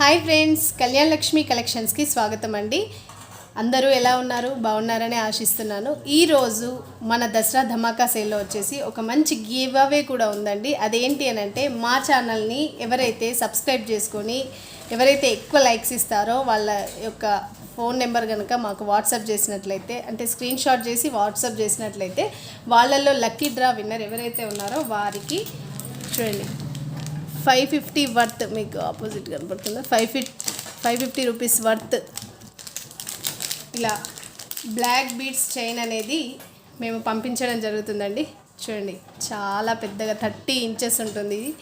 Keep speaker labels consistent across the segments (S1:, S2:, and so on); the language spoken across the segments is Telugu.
S1: హాయ్ ఫ్రెండ్స్ కళ్యాణ్ లక్ష్మి కలెక్షన్స్కి స్వాగతం అండి. అందరూ ఎలా ఉన్నారు? బాగున్నారని ఆశిస్తున్నాను. ఈరోజు మన దసరా ధమాకా సేల్లో వచ్చేసి ఒక మంచి గివ్ అవే కూడా ఉందండి. అదేంటి అని అంటే మా ఛానల్ని ఎవరైతే సబ్స్క్రైబ్ చేసుకొని ఎవరైతే ఎక్కువ లైక్స్ ఇస్తారో వాళ్ళ యొక్క ఫోన్ నెంబర్ కనుక మాకు వాట్సాప్ చేసినట్లయితే అంటే స్క్రీన్ షాట్ చేసి వాట్సాప్ చేసినట్లయితే వాళ్ళల్లో లక్కీ డ్రా విన్నర్ ఎవరైతే ఉన్నారో వారికి చూడండి. ఫైవ్ ఫిఫ్టీ వర్త్ మీకు ఆపోజిట్ కనపడుతుంది? ఫైవ్ ఫిఫ్ ఫైవ్ ఫిఫ్టీ రూపీస్ వర్త్. ఇలా బ్లాక్ బీడ్స్ చైన్ అనేది మేము పంపించడం జరుగుతుందండి. చూడండి చాలా పెద్దగా థర్టీ ఇంచెస్ ఉంటుంది ఇది.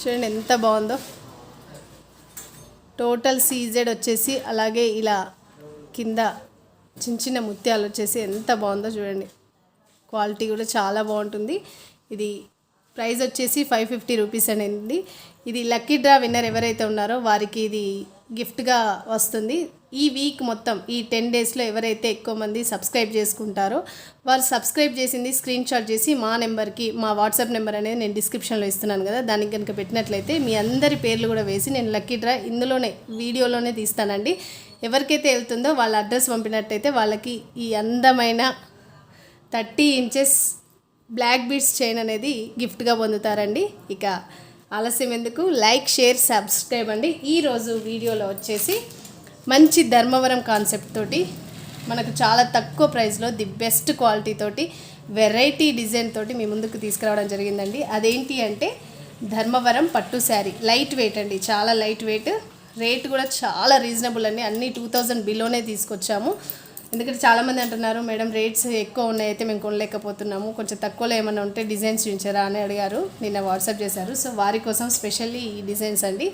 S1: చూడండి ఎంత బాగుందో. టోటల్ సీజెడ్ వచ్చేసి అలాగే ఇలా కింద చిన్న చిన్న ముత్యాలు వచ్చేసి ఎంత బాగుందో చూడండి. క్వాలిటీ కూడా చాలా బాగుంటుంది. ఇది ప్రైజ్ వచ్చేసి ఫైవ్ ఫిఫ్టీ రూపీస్ అనేది ఇది లక్కీ డ్రా విన్నర్ ఎవరైతే ఉన్నారో వారికి ఇది గిఫ్ట్గా వస్తుంది. ఈ వీక్ మొత్తం ఈ టెన్ డేస్లో ఎవరైతే ఎక్కువ మంది సబ్స్క్రైబ్ చేసుకుంటారో వారు సబ్స్క్రైబ్ చేసింది స్క్రీన్ షాట్ చేసి మా నెంబర్కి మా వాట్సాప్ నెంబర్ అనేది నేను డిస్క్రిప్షన్లో ఇస్తున్నాను కదా దానికి కనుక పెట్టినట్లయితే మీ అందరి పేర్లు కూడా వేసి నేను లక్కీ డ్రా ఇందులోనే వీడియోలోనే తీస్తానండి. ఎవరికైతే వెళ్తుందో వాళ్ళ అడ్రస్ పంపినట్టయితే వాళ్ళకి ఈ అందమైన thirty inches black beads chain అనేది గిఫ్ట్గా పొందుతారండి. ఇక ఆలస్యం ఎందుకు? లైక్ షేర్ సబ్స్క్రైబ్ అండి. ఈరోజు వీడియోలో వచ్చేసి మంచి ధర్మవరం కాన్సెప్ట్ తోటి మనకు చాలా తక్కువ ప్రైస్లో ది బెస్ట్ క్వాలిటీ తోటి వెరైటీ డిజైన్ తోటి మీ ముందుకు తీసుకురావడం జరిగిందండి. అదేంటి అంటే ధర్మవరం పట్టు శారీ. లైట్ వెయిట్ అండి. చాలా లైట్ వెయిట్ రేట్ కూడా చాలా రీజనబుల్ అండి. అన్ని టూ థౌజండ్ బిలోనే తీసుకొచ్చాము. ఎందుకంటే చాలామంది అంటున్నారు మేడం రేట్స్ ఎక్కువ ఉన్నాయి అయితే మేము కొనలేకపోతున్నాము. కొంచెం తక్కువలో ఏమైనా ఉంటే డిజైన్స్ చూపించారా? అని అడిగారు. నిన్న వాట్సాప్ చేశారు. సో వారి కోసం స్పెషల్లీ ఈ డిజైన్స్ అండి.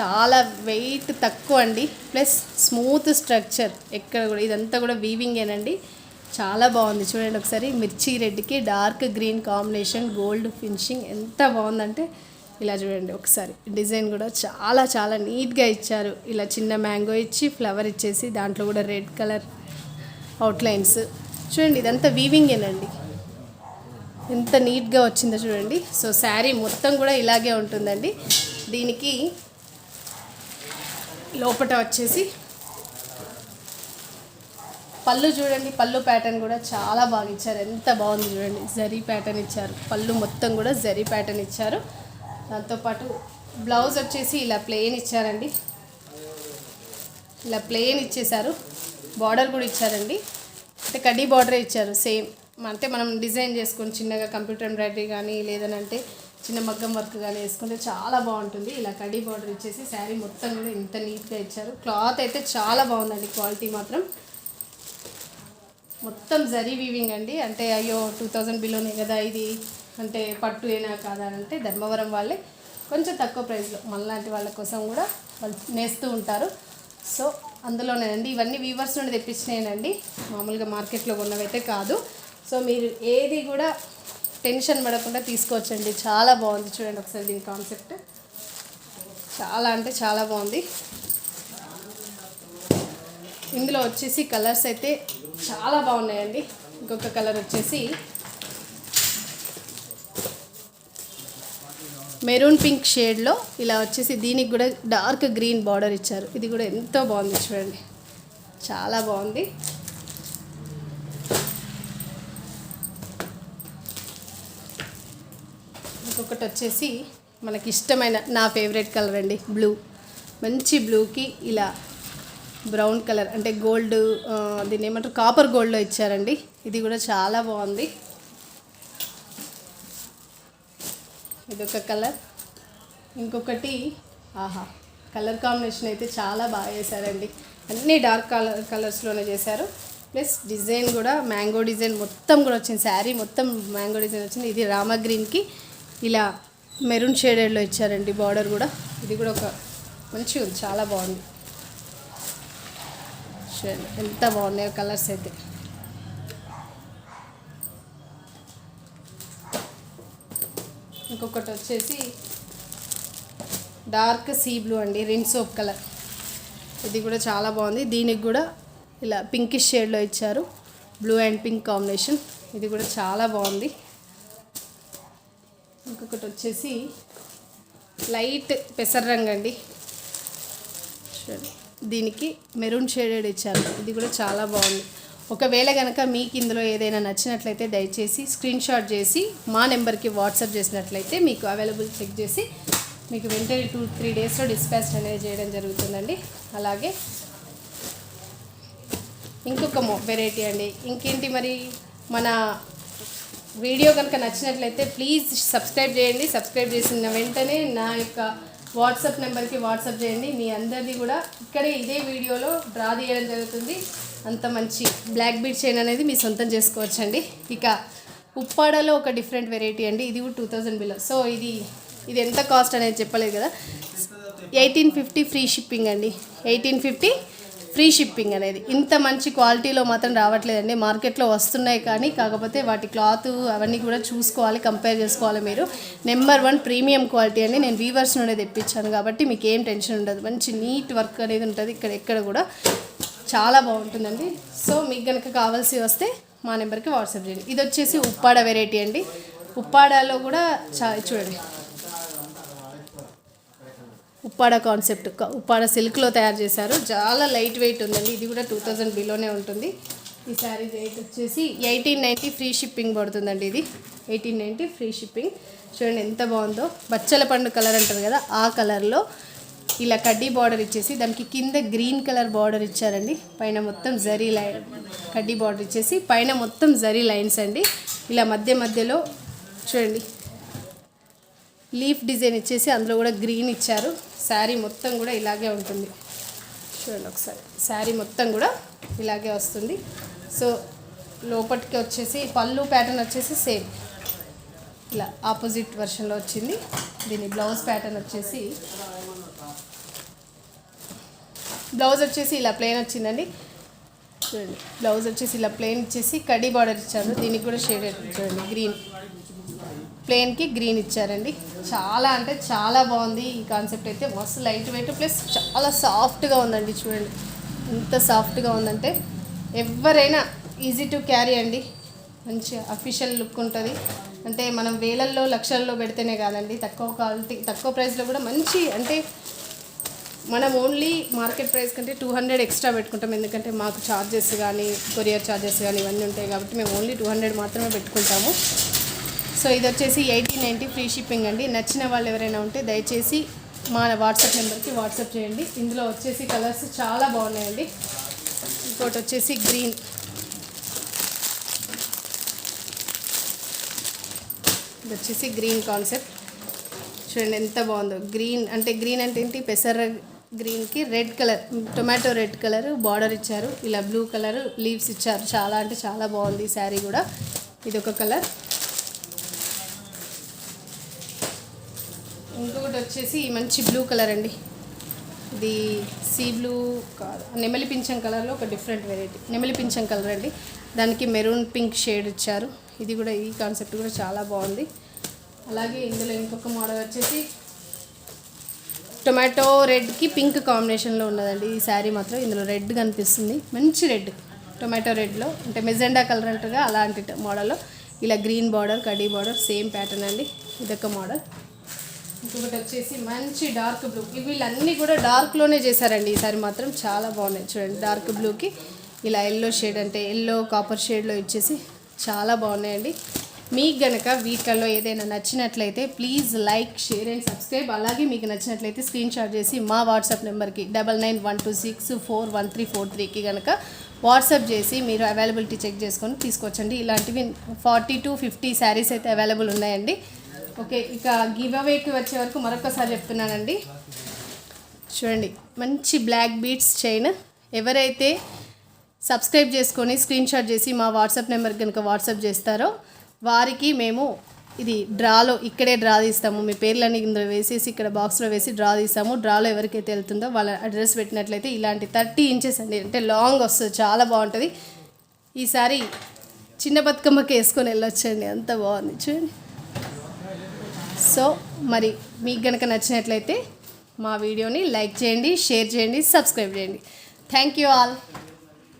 S1: చాలా వెయిట్ తక్కువ అండి. ప్లస్ స్మూత్ స్ట్రక్చర్ ఎక్కడ కూడా ఇదంతా కూడా వీవింగేనండి చాలా బాగుంది. చూడండి ఒకసారి. మిర్చి రెడ్కి dark green combination gold finishing ఎంత బాగుందంటే ఇలా చూడండి ఒకసారి. డిజైన్ కూడా చాలా చాలా నీట్గా ఇచ్చారు. ఇలా చిన్న మ్యాంగో ఇచ్చి ఫ్లవర్ ఇచ్చేసి దాంట్లో కూడా రెడ్ కలర్ అవుట్లైన్స్ చూడండి ఇదంతా వీవింగేనండి ఎంత నీట్గా వచ్చిందో చూడండి. సో శారీ మొత్తం కూడా ఇలాగే ఉంటుందండి. దీనికి లోపట వచ్చేసి పళ్ళు చూడండి. పళ్ళు ప్యాటర్న్ కూడా చాలా బాగా ఇచ్చారు. ఎంత బాగుంది చూడండి. జరీ ప్యాటర్న్ ఇచ్చారు. పళ్ళు మొత్తం కూడా జరీ ప్యాటర్న్ ఇచ్చారు. దాంతోపాటు బ్లౌజ్ వచ్చేసి ఇలా ప్లెయిన్ ఇచ్చారండి. ఇలా ప్లెయిన్ ఇచ్చేశారు. బార్డర్ కూడా ఇచ్చారండి. అంటే కడ్డీ బార్డరే ఇచ్చారు సేమ్. అంటే మనం డిజైన్ చేసుకొని చిన్నగా కంప్యూటర్ ఎంబ్రాయిడరీ కానీ లేదనంటే చిన్న మగ్గం వర్క్ కానీ వేసుకుంటే చాలా బాగుంటుంది. ఇలా కడ్డీ బార్డర్ ఇచ్చేసి శారీ మొత్తం కూడా ఇంత నీట్గా ఇచ్చారు. క్లాత్ అయితే చాలా బాగుందండి క్వాలిటీ మాత్రం. మొత్తం జరీ వీవింగ్ అండి. అంటే అయ్యో టూ థౌజండ్ బిలోనే కదా ఇది. అంటే పట్టు ఏనా కాదా అంటే ధర్మవరం వాళ్ళే. కొంచెం తక్కువ ప్రైస్లో మనలాంటి వాళ్ళ కోసం కూడా వాళ్ళు నేస్తూ ఉంటారు. సో అందులోనేనండి. ఇవన్నీ వీవర్స్ నుండి తెప్పించినాయనండి. మామూలుగా మార్కెట్లో కొన్నవైతే కాదు. సో మీరు ఏది కూడా టెన్షన్ పడకుండా తీసుకోవచ్చండి. చాలా బాగుంది చూడండి ఒకసారి దీని కాన్సెప్ట్ చాలా అంటే చాలా బాగుంది. ఇందులో వచ్చేసి కలర్స్ అయితే చాలా బాగున్నాయండి. ఇంకొక కలర్ వచ్చేసి మెరూన్ పింక్ షేడ్లో ఇలా వచ్చేసి దీనికి కూడా డార్క్ గ్రీన్ బార్డర్ ఇచ్చారు. ఇది కూడా ఎంతో బాగుంది చూడండి. చాలా బాగుంది. ఇంకొకటి వచ్చేసి మనకి ఇష్టమైన నా ఫేవరెట్ కలర్ అండి బ్లూ. మంచి బ్లూకి ఇలా బ్రౌన్ కలర్ అంటే గోల్డ్ దీన్ని ఏమంటారు? కాపర్ గోల్డ్లో ఇచ్చారండి. ఇది కూడా చాలా బాగుంది. ఇదొక కలర్. ఇంకొకటి ఆహా కలర్ కాంబినేషన్ అయితే చాలా బాగా చేశారండి. అన్నీ డార్క్ కలర్ కలర్స్లోనే చేశారు. ప్లస్ డిజైన్ కూడా మ్యాంగో డిజైన్ మొత్తం కూడా వచ్చింది. శారీ మొత్తం మ్యాంగో డిజైన్ వచ్చింది. ఇది రామ గ్రీన్కి ఇలా మెరూన్ షేడెడ్లో ఇచ్చారండి బార్డర్ కూడా. ఇది కూడా ఒక మంచిగా ఉంది చాలా బాగుంది. ఎంత బాగున్నాయో కలర్స్ అయితే. ఇంకొకటి వచ్చేసి డార్క్ సీ బ్లూ అండి రిన్ సోప్ కలర్. ఇది కూడా చాలా బాగుంది. దీనికి కూడా ఇలా పింకిష్ షేడ్లో ఇచ్చారు. Blue and pink combination. ఇది కూడా చాలా బాగుంది. ఇంకొకటి వచ్చేసి లైట్ పెసర రంగు అండి. దీనికి మెరూన్ షేడెడ్ ఇచ్చారు. ఇది కూడా చాలా బాగుంది. ఒకవేళ కనుక మీకు ఇందులో ఏదైనా నచ్చినట్లయితే దయచేసి స్క్రీన్ షాట్ చేసి మా నెంబర్కి వాట్సాప్ చేసినట్లయితే మీకు అవైలబుల్ చెక్ చేసి మీకు వెంటనే టూ త్రీ డేస్లో డిస్పాచ్ అనేది చేయడం జరుగుతుందండి. అలాగే ఇంకొక వెరైటీ అండి. ఇంకేంటి మరి? మన వీడియో కనుక నచ్చినట్లయితే ప్లీజ్ సబ్స్క్రైబ్ చేయండి. సబ్స్క్రైబ్ చేసిన వెంటనే నా యొక్క వాట్సాప్ నెంబర్కి వాట్సాప్ చేయండి. మీ అందరిది కూడా ఇక్కడే ఇదే వీడియోలో డ్రా తీయడం జరుగుతుంది. అంత మంచి బ్లాక్ బీట్ చైన్ అనేది మీ సొంతం చేసుకోవచ్చండి. ఇక ఉప్పాడలో ఒక డిఫరెంట్ వెరైటీ అండి. ఇది కూడా టూ థౌజండ్ బిలో. సో ఇది ఇది ఎంత కాస్ట్ అనేది చెప్పలేదు కదా. ఎయిటీన్ ఫిఫ్టీ ఫ్రీ షిప్పింగ్ అండి. ఎయిటీన్ ఫిఫ్టీ ఫ్రీ షిప్పింగ్ అనేది. ఇంత మంచి క్వాలిటీలో మాత్రం రావట్లేదండి. మార్కెట్లో వస్తున్నాయి కానీ కాకపోతే వాటి క్లాత్ అవన్నీ కూడా చూసుకోవాలి కంపేర్ చేసుకోవాలి మీరు. నెంబర్ వన్ ప్రీమియం క్వాలిటీ అని నేను వీవర్స్ నుండి తెప్పించాను కాబట్టి మీకు ఏం టెన్షన్ ఉండదు. మంచి నీట్ వర్క్ అనేది ఉంటుంది ఇక్కడ ఎక్కడ కూడా. చాలా బాగుంటుందండి. సో మీకు కనుక కావాల్సి వస్తే మా నెంబర్కి వాట్సాప్ చేయండి. ఇది వచ్చేసి ఉప్పాడ వెరైటీ అండి. ఉప్పాడలో కూడా చా చూడండి. ఉప్పాడ కాన్సెప్ట్. ఉప్పాడ సిల్క్లో తయారు చేశారు. చాలా లైట్ వెయిట్ ఉందండి. ఇది కూడా టూ థౌజండ్ బిలోనే ఉంటుంది. ఈ శారీ రేట్ వచ్చేసి ఎయిటీన్ నైంటీ ఫ్రీ షిప్పింగ్ పడుతుందండి ఇది. Eighteen ninety free shipping. చూడండి ఎంత బాగుందో. బచ్చల పండు కలర్ అంటారు కదా ఆ కలర్లో ఇలా కడ్డీ బార్డర్ ఇచ్చేసి దానికి కింద గ్రీన్ కలర్ బార్డర్ ఇచ్చారండి. పైన మొత్తం జరీ లైన్ కడ్డీ బార్డర్ ఇచ్చేసి పైన మొత్తం జరీ లైన్స్ అండి. ఇలా మధ్య మధ్యలో చూడండి. లీఫ్ డిజైన్ ఇచ్చేసి అందులో కూడా గ్రీన్ ఇచ్చారు. శారీ మొత్తం కూడా ఇలాగే ఉంటుంది. చూడండి ఒకసారి. శారీ మొత్తం కూడా ఇలాగే వస్తుంది. సో లోపలికి వచ్చేసి పళ్ళు ప్యాటర్న్ వచ్చేసి సేమ్ ఇలా ఆపోజిట్ వర్షన్లో వచ్చింది. దీని బ్లౌజ్ ప్యాటర్న్ వచ్చేసి బ్లౌజ్ వచ్చేసి ఇలా ప్లెయిన్ వచ్చిందండి. చూడండి. బ్లౌజ్ వచ్చేసి ఇలా ప్లెయిన్ ఇచ్చేసి కడీ బార్డర్ ఇచ్చాను దీనికి కూడా షేడ్ చూడండి గ్రీన్ ప్లెయిన్కి గ్రీన్ ఇచ్చారండి. చాలా అంటే చాలా బాగుంది ఈ కాన్సెప్ట్ అయితే. మస్తు లైట్ వెయిట్ ప్లస్ చాలా సాఫ్ట్గా ఉందండి చూడండి. ఎంత సాఫ్ట్గా ఉందంటే ఎవరైనా ఈజీ టు క్యారీ అండి. మంచి అఫీషియల్ లుక్ ఉంటుంది. అంటే మనం వేలల్లో లక్షల్లో పెడితేనే కాదండి. తక్కువ క్వాలిటీ తక్కువ ప్రైస్లో కూడా మంచి అంటే మనం ఓన్లీ మార్కెట్ ప్రైస్ కంటే టూ హండ్రెడ్ ఎక్స్ట్రా పెట్టుకుంటాం. ఎందుకంటే మాకు ఛార్జెస్ కానీ కొరియర్ ఛార్జెస్ కానీ ఇవన్నీ ఉంటాయి కాబట్టి మేము ఓన్లీ టూ హండ్రెడ్ మాత్రమే పెట్టుకుంటాము. సో ఇది వచ్చేసి ఎయిటీన్ నైంటీ ఫ్రీ షిప్పింగ్ అండి. నచ్చిన వాళ్ళు ఎవరైనా ఉంటే దయచేసి మా వాట్సాప్ నెంబర్కి వాట్సాప్ చేయండి. ఇందులో వచ్చేసి కలర్స్ చాలా బాగున్నాయండి. ఇంకోటి వచ్చేసి గ్రీన్. ఇది వచ్చేసి గ్రీన్ కాన్సెప్ట్. చూడండి ఎంత బాగుందో. గ్రీన్ అంటే గ్రీన్ అంటే ఏంటి? పెసర గ్రీన్కి red colour tomato red colour border ఇచ్చారు. ఇలా బ్లూ కలర్ లీవ్స్ ఇచ్చారు. చాలా అంటే చాలా బాగుంది ఈ శారీ కూడా. ఇది ఒక కలర్. ఇంకొకటి వచ్చేసి మంచి బ్లూ కలర్ అండి. ఇది సీ బ్లూ కాదు నెమలి పింఛం కలర్లో ఒక డిఫరెంట్ వెరైటీ నెమలి పింఛం కలర్ అండి. దానికి మెరూన్ పింక్ షేడ్ ఇచ్చారు. ఇది కూడా ఈ కాన్సెప్ట్ కూడా చాలా బాగుంది. అలాగే ఇందులో ఇంకొక మోడల్ వచ్చేసి టొమాటో రెడ్కి పింక్ కాంబినేషన్లో ఉన్నదండి. ఈ శారీ మాత్రం ఇందులో రెడ్ కనిపిస్తుంది. మంచి రెడ్ టొమాటో రెడ్లో అంటే మెజెండా కలర్ అంటారుగా అలాంటి మోడల్లో ఇలా గ్రీన్ బార్డర్ కడీ బార్డర్ సేమ్ ప్యాటర్న్ అండి. ఇదొక మోడల్ ఇంకొకటి వచ్చేసి మంచి డార్క్ బ్లూ. వీళ్ళన్నీ కూడా డార్క్లోనే చేశారండి. ఈసారి మాత్రం చాలా బాగున్నాయి. చూడండి డార్క్ బ్లూకి ఇలా ఎల్లో షేడ్ అంటే ఎల్లో కాపర్ షేడ్లో ఇచ్చేసి చాలా బాగున్నాయండి. మీకు గనక వీటిల్లో ఏదైనా నచ్చినట్లయితే please like share and subscribe. అలాగే మీకు నచ్చినట్లయితే స్క్రీన్ షాట్ చేసి మా వాట్సాప్ నెంబర్కి double nine one two six four one three four త్రీకి కనుక వాట్సాప్ చేసి మీరు అవైలబిలిటీ చెక్ చేసుకొని తీసుకొచ్చండి. ఇలాంటివి ఫార్టీ టు ఫిఫ్టీ శారీస్ అయితే అవైలబుల్ ఉన్నాయండి. ఓకే ఇక గివ్ అవేకి వచ్చే వరకు మరొకసారి చెప్తున్నానండి. చూడండి మంచి బ్లాక్ బీట్స్ చైన్ ఎవరైతే సబ్స్క్రైబ్ చేసుకొని స్క్రీన్ షాట్ చేసి మా వాట్సాప్ నెంబర్ కనుక వాట్సాప్ చేస్తారో వారికి మేము ఇది డ్రాలో ఇక్కడే డ్రా తీస్తాము. మీ పేర్లన్నీ ఇందులో వేసేసి ఇక్కడ బాక్స్లో వేసి డ్రా తీస్తాము. డ్రాలో ఎవరికైతే వెళ్తుందో వాళ్ళ అడ్రస్ పెట్టినట్లయితే ఇలాంటి థర్టీ ఇంచెస్ అండి. అంటే లాంగ్ వస్తుంది చాలా బాగుంటుంది. ఈసారి చిన్న బతుకమ్మకి వేసుకొని వెళ్ళొచ్చండి అంత బాగుంది. చూడండి. సో మరి మీకు కనుక నచ్చినట్లయితే మా వీడియోని లైక్ చేయండి షేర్ చేయండి సబ్స్క్రైబ్ చేయండి. Thank you all.